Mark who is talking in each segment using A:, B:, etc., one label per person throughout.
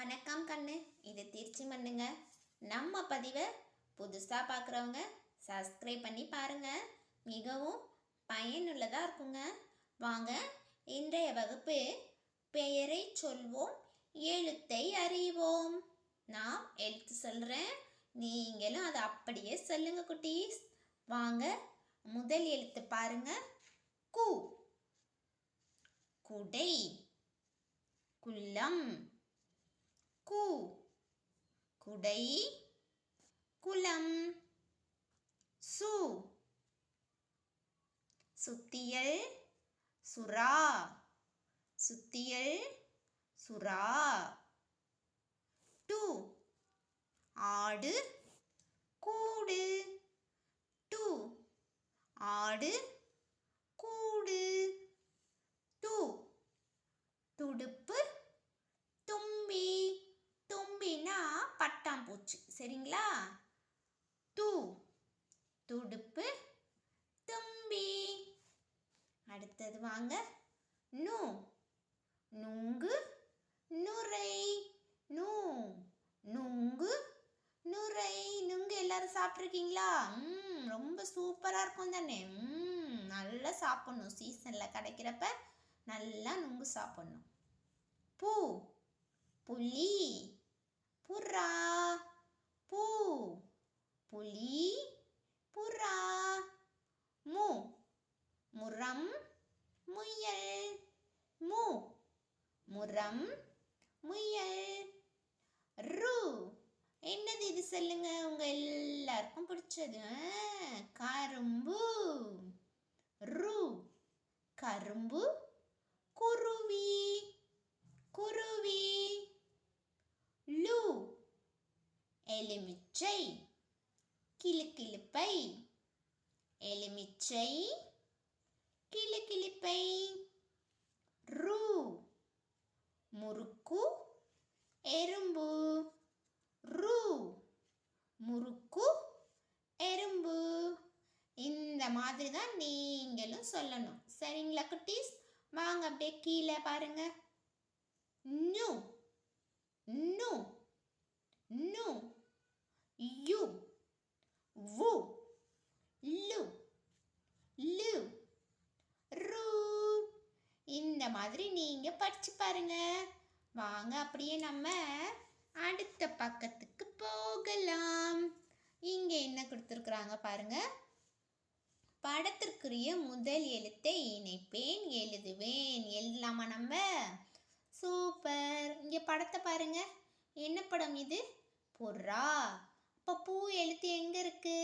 A: வணக்கம் கண்ணு. இது திருச்சி மண்ணுங்க. நம்ம பதிவை புதுசாக பார்க்குறவங்க சப்ஸ்கிரைப் பண்ணி பாருங்கள் மிகவும் பயனுள்ளதாக இருக்குங்க. வாங்க இன்றைய வகுப்பு பெயரை சொல்வோம் எழுத்தை அறிவோம். நான் எழுத்து சொல்கிறேன் நீங்களும் அதை அப்படியே சொல்லுங்க குட்டீஸ். வாங்க முதல் எழுத்து பாருங்க. கு. குடை. குள்ளம். கு குடை. குலம் சு. சுத்தியல். சுறா. சுத்தியல். சுறா. டு. ஆடு. கூடு. டு. ஆடு கூடு டு துடுப்பு தும்பி தும்பினா பட்டாம்பூச்சி சரிங்களா து துடுப்பு தும்பி. அடுத்தது வாங்க. நு. நுங்கு நுரை. நு. நுங்கு நுரை. நுங்கு எல்லாரும் சாப்பிட்ருக்கீங்களா ம் ரொம்ப சூப்பராக இருக்கும் தானே. ம் நல்லா சாப்பிட்ணும். சீசனில் கிடைக்கிறப்ப நல்லா நுங்கு சாப்பிட்ணும். பூ. புளி புறா பூ புலி புறா மு முரம் முயல். மு. முரம். முயல். ரு. என்னது இது சொல்லுங்க? உங்க எல்லாருக்கும் பிடிச்சது. கரும்பு. ரு. கரும்பு. குருவி. குருவி. லு. எலுமிச்சை. கிளுகிளுப்பை எலுமிச்சை. கிளுகிளுப்பை ரு. முறுக்கு. எறும்பு. ரு. முறுக்கு. எறும்பு. இந்த மாதிரி தான் நீங்களும் சொல்லணும். சரிங்களா குட்டீஸ்? வாங்க அப்படியே கீழே பாருங்க. நியூ நு நு யு வு லு லு ரு இந்த மாதிரி நீங்கள் படித்து பாருங்க. வாங்க அப்படியே நம்ம அடுத்த பக்கத்துக்கு போகலாம். இங்கே என்ன கொடுத்துருக்குறாங்க பாருங்கள் படத்திற்குரிய முதல் எழுத்தை இணைப்பேன் எழுதுவேன். எழுதலாமா நம்ம? சூப்பர். இங்கே படத்தை பாருங்க. என்ன படம் இது? புறா அப்போ பூ எழுத்து எங்கே இருக்கு?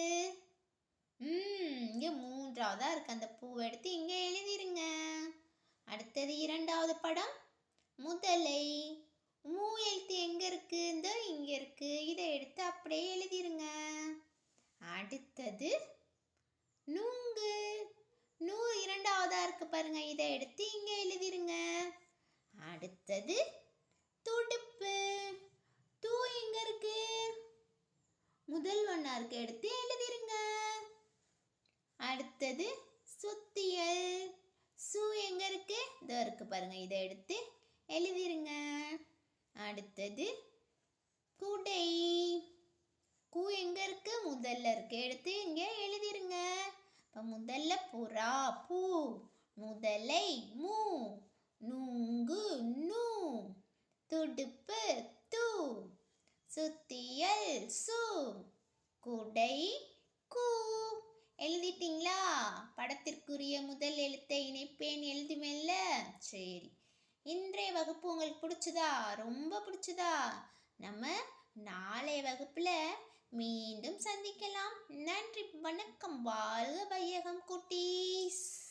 A: ம் இங்கே மூன்றாவதாக இருக்குது அந்த பூ எடுத்து இங்கே எழுதிருங்க. அடுத்தது இரண்டாவது படம். முதலை. மூ எழுத்து எங்கே இருக்கு இந்த இங்கே இருக்கு இதை எடுத்து அப்படியே எழுதிருங்க. அடுத்தது நுங்கு. நூ இரண்டாவதா இருக்கு பாருங்க. இதை எடுத்து இங்கே எழுதிருங்க. அடுத்தது துடுப்பு. தூ எங்க இருக்கு முதல் ஒன்றா இருக்கு எடுத்து எழுதிருங்க. அடுத்தது சுத்தியல். சு எங்கே இருக்கு? இதோ இருக்கு பாருங்க. இதை எடுத்து எழுதிருங்க. அடுத்தது குடை. கூ எங்கே இருக்கு? முதல்ல இருக்கு. எடுத்து இங்கே எழுதிருங்க. இப்போ முதல்ல புறா பூ. முதலை மூ. நுங்கு நூ. துடுப்பு தூ. சுத்தியல் சு. குடை கூ. எழுதிட்டீங்களா? படத்திற்குரிய முதல் எழுத்தை இணைப்பேன் எழுதுமெல்ல சரி. இன்றைய வகுப்பு உங்களுக்கு பிடிச்சதா? ரொம்ப பிடிச்சதா? நம்ம நாளைய வகுப்பில் மீண்டும் சந்திக்கலாம். நன்றி வணக்கம். வாழ்க வையகம் குட்டீஸ்.